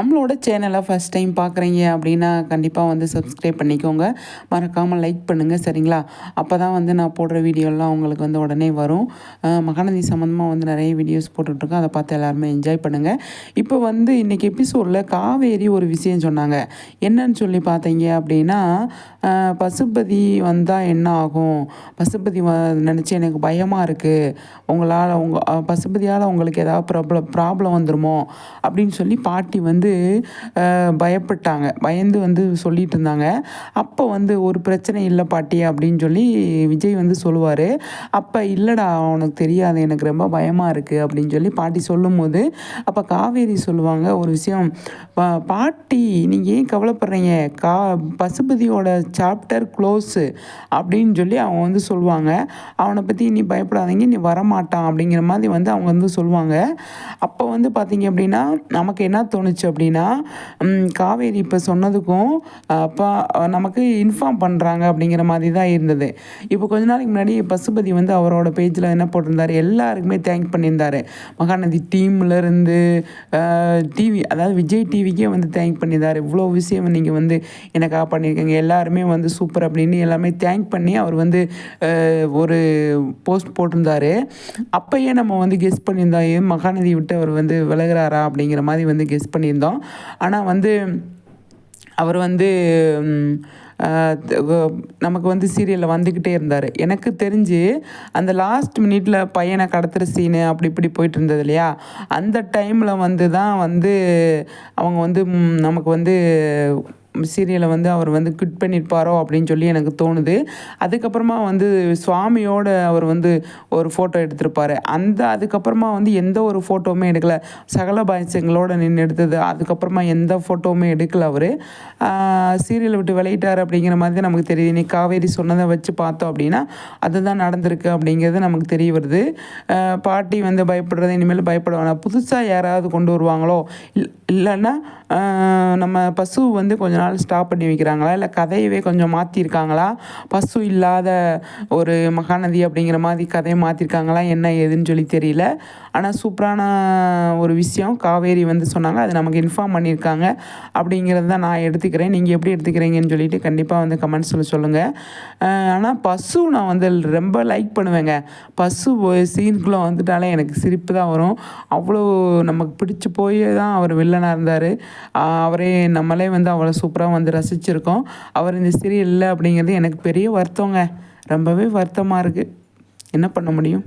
நம்மளோட சேனலை first time பார்க்குறீங்க அப்படின்னா கண்டிப்பாக வந்து சப்ஸ்கிரைப் பண்ணிக்கோங்க. மறக்காமல் லைக் பண்ணுங்கள் சரிங்களா? அப்போ தான் வந்து நான் போடுற வீடியோலாம் உங்களுக்கு வந்து உடனே வரும். மகாநதி சம்மந்தமாக வந்து நிறைய வீடியோஸ் போட்டுட்ருக்கோம் அதை பார்த்து எல்லாருமே என்ஜாய் பண்ணுங்கள் இப்போ வந்து இன்றைக்கி எபிசோடில் காவேரி ஒரு விஷயம் சொன்னாங்க. என்னன்னு சொல்லி பார்த்தீங்க அப்படின்னா பசுபதி வந்தால் என்ன ஆகும்? பசுபதி வ நினச்சி எனக்கு பயமாக இருக்குது உங்களால் உங்கள் பசுபதியால் உங்களுக்கு ஏதாவது ப்ராப்ளம் ப்ராப்ளம் வந்துடுமோ அப்படின்னு சொல்லி பாட்டி வந்து வந்து பயப்பட்டாங்க. பயந்து வந்து சொல்லிட்டு இருந்தாங்க அப்போ வந்து ஒரு பிரச்சனை இல்லை பாட்டி அப்படின்னு சொல்லி விஜய் வந்து சொல்லுவார். அப்போ இல்லைடா உனக்கு தெரியாது எனக்கு ரொம்ப பயமாக இருக்குது அப்படின்னு சொல்லி பாட்டி சொல்லும்போது அப்போ காவேரி சொல்லுவாங்க ஒரு விஷயம். பாட்டி நீங்கள் ஏன் கவலைப்படுறீங்க? கா பசுபதியோட சாப்டர் க்ளோஸு அப்படின்னு சொல்லி அவங்க வந்து சொல்லுவாங்க. அவனை பற்றி நீ பயப்படாதீங்க நீ வரமாட்டான் அப்படிங்கிற மாதிரி வந்து அவங்க வந்து சொல்லுவாங்க. அப்போ வந்து பார்த்தீங்க அப்படின்னா நமக்கு என்ன தோணுச்சு அப்படின்னா காவேரி இப்போ சொன்னதுக்கும் அப்போ நமக்கு இன்ஃபார்ம் பண்ணுறாங்க அப்படிங்கிற மாதிரி தான் இருந்தது. இப்போ கொஞ்ச நாளைக்கு முன்னாடி பசுபதி வந்து அவரோட பேஜில் என்ன போட்டிருந்தார்? எல்லாருக்குமே தேங்க் பண்ணியிருந்தார். மகாநதி டீம்லேருந்து டிவி அதாவது விஜய் டிவிக்கே வந்து தேங்க் பண்ணியிருந்தார். இவ்வளோ விஷயம் நீங்கள் வந்து எனக்காக பண்ணியிருக்கீங்க எல்லாருமே வந்து சூப்பர் அப்படின்னு எல்லாமே தேங்க் பண்ணி அவர் வந்து ஒரு போஸ்ட் போட்டிருந்தார். அப்போயே நம்ம வந்து கெஸ் பண்ணியிருந்தோம் மகாநதி விட்டு அவர் வந்து விலகிறாரா? அப்படிங்கிற மாதிரி வந்து கெஸ் பண்ணியிருந்தோம் இருந்தோம் ஆனால் வந்து அவர் வந்து நமக்கு வந்து சீரியலில் வந்துக்கிட்டே இருந்தார். எனக்கு தெரிஞ்சு அந்த லாஸ்ட் மினிட்ல பையனை கடத்துகிற சீனு அப்படி இப்படி போயிட்டு இருந்தது இல்லையா? அந்த டைமில் வந்து தான் வந்து அவங்க வந்து நமக்கு வந்து சீரியலை வந்து அவர் வந்து குட் பண்ணியிருப்பாரோ அப்படின்னு சொல்லி எனக்கு தோணுது. அதுக்கப்புறமா வந்து சுவாமியோட அவர் வந்து ஒரு ஃபோட்டோ எடுத்திருப்பார். அந்த அதுக்கப்புறமா வந்து எந்த ஒரு ஃபோட்டோவுமே எடுக்கலை. சகல பாய்ஸங்களோட நின்று எடுத்தது. அதுக்கப்புறமா எந்த ஃபோட்டோவுமே எடுக்கலை அவர். சீரியலை விட்டு விளையிட்டார் அப்படிங்கிற மாதிரி நமக்கு தெரியுது. நீ காவேரி சொன்னதை வச்சு பார்த்தோம் அப்படின்னா அதுதான் நடந்திருக்கு அப்படிங்கிறது நமக்கு தெரிய வருது. பாட்டி வந்து பயப்படுறது இனிமேல் பயப்பட வேணாம். புதுசாக யாராவது கொண்டு வருவாங்களோ? இல்லைன்னா நம்ம பசு வந்து கொஞ்சம் நாள் ஸ்டாப் பண்ணி வைக்கிறாங்களா? இல்லை கதையவே கொஞ்சம் மாற்றிருக்காங்களா பசு இல்லாத ஒரு மகாநதி அப்படிங்கிற மாதிரி கதையை மாற்றிருக்காங்களா என்ன ஏதுன்னு சொல்லி தெரியல. ஆனால் சூப்பரான ஒரு விஷயம். காவேரி வந்து சொன்னாங்க அது நமக்கு இன்ஃபார்ம் பண்ணியிருக்காங்க. அப்படிங்கிறது தான் நான் எடுத்துக்கிறேன். நீங்கள் எப்படி எடுத்துக்கிறீங்கன்னு சொல்லிட்டு கண்டிப்பாக வந்து கமெண்ட்ஸில் சொல்லுங்கள் ஆனால் பசு நான் வந்து ரொம்ப லைக் பண்ணுவேங்க. பசு சீனுக்குள்ளே வந்துட்டாலே எனக்கு சிரிப்பு தான் வரும். அவ்வளோ நமக்கு பிடிச்சி போய் தான் அவர் வில்லனாக இருந்தார். அவரே நம்மளே வந்து அவ்வளோ சூப்பராக வந்து ரசிச்சிருக்கோம். அவர் இந்த சீரியல் இல்லை அப்படிங்கிறது எனக்கு பெரிய வருத்தங்க. ரொம்பவே வருத்தமாக இருக்குது என்ன பண்ண முடியும்?